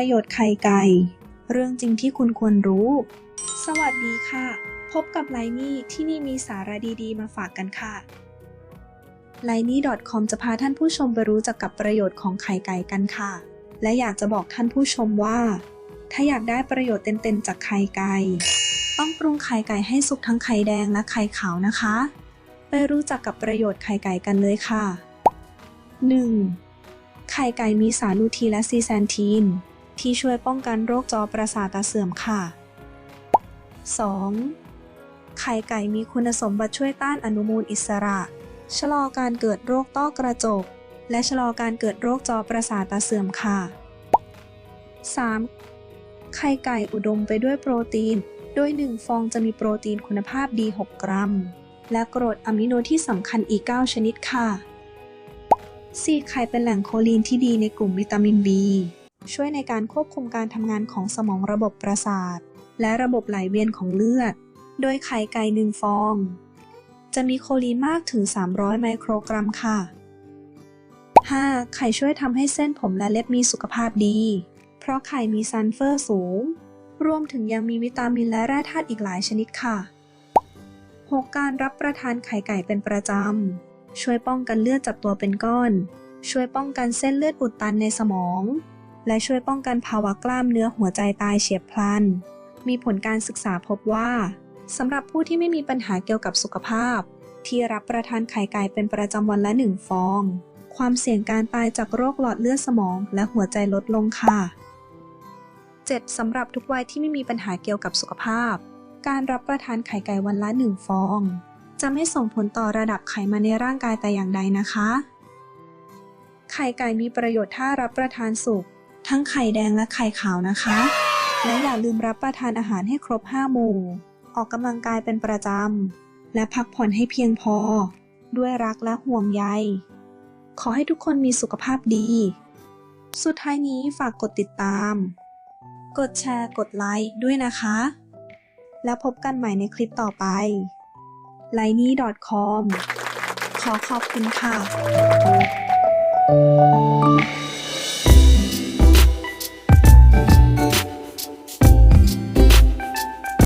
ประโยชน์ไข่ไก่ เรื่องจริงที่คุณควรรู้ สวัสดีค่ะ พบกับไลนี่ที่นี่มีสาระดีๆ มาฝากกันค่ะ l i n e c o m จะพาท่านผู้ชมไปรู้จักกับประโยชน์ของไข่ไก่กันค่ะ และอยากจะบอกท่านผู้ชมว่า ถ้าอยากได้ประโยชน์เต็มๆจากไข่ไก่ ต้องปรุงไข่ไก่ให้สุกทั้งไข่แดงและไข่ขาวนะคะ ไปรู้จักกับประโยชน์ไข่ไก่กันเลยค่ะ 1. ไข่ไก่มีสารลูทีและซีแซนทีน ที่ช่วยป้องกันโรคจอประสาทตาเสื่อมค่ะ 2. ไข่ไก่มีคุณสมบัติช่วยต้านอนุมูลอิสระ ชะลอการเกิดโรคต้อกระจก และชะลอการเกิดโรคจอประสาทตาเสื่อมค่ะ 3. ไข่ไก่อุดมไปด้วยโปรตีน โดย 1 ฟองจะมีโปรตีนคุณภาพดี 6 กรัม และกรดอะมิโนที่สำคัญอีก 9 ชนิดค่ะซีดไข่เป็นแหล่งโคลีนที่ดีในกลุ่มวิตามิน B ช่วยในการควบคุมการทำงานของสมองระบบประสาท และระบบไหลเวียนของเลือด โดยไข่ไก่หนึ่งฟอง จะมีโคลีนมากถึง 300 ไมโครกรัมค่ะ 5. ไข่ช่วยทำให้เส้นผมและเล็บมีสุขภาพดี เพราะไข่มีซัลเฟอร์สูง รวมถึงยังมีวิตามินและแร่ธาตุอีกหลายชนิดค่ะ 6. การรับประทานไข่ไก่เป็นประจำ ช่วยป้องกันเลือดจับตัวเป็นก้อน ช่วยป้องกันเส้นเลือดอุดตันในสมอง และช่วยป้องกันภาวะกล้ามเนื้อหัวใจตายเฉียบพลัน มีผลการศึกษาพบว่าสำหรับผู้ที่ไม่มีปัญหาเกี่ยวกับสุขภาพ ที่รับประทานไข่ไก่เป็นประจำวันละหนึ่งฟอง ความเสี่ยงการตายจากโรคหลอดเลือดสมองและหัวใจลดลงค่ะ 7. สำหรับทุกวัยที่ไม่มีปัญหาเกี่ยวกับสุขภาพ การรับประทานไข่ไก่วันละหนึ่งฟอง จะไม่ส่งผลต่อระดับไขมันในร่างกายแต่อย่างใดนะคะ ไข่ไก่มีประโยชน์ถ้ารับประทานสุก ทั้งไข่แดงและไข่ขาวนะคะ และอย่าลืมรับประทานอาหารให้ครบ 5 หมู่ ออกกำลังกายเป็นประจำ และพักผ่อนให้เพียงพอ ด้วยรักและห่วงใย ขอให้ทุกคนมีสุขภาพดี สุดท้ายนี้ฝากกดติดตาม กดแชร์ กดไลค์ด้วยนะคะ แล้วพบกันใหม่ในคลิปต่อไป l i n e c o m ขอขอบคุณค่ะ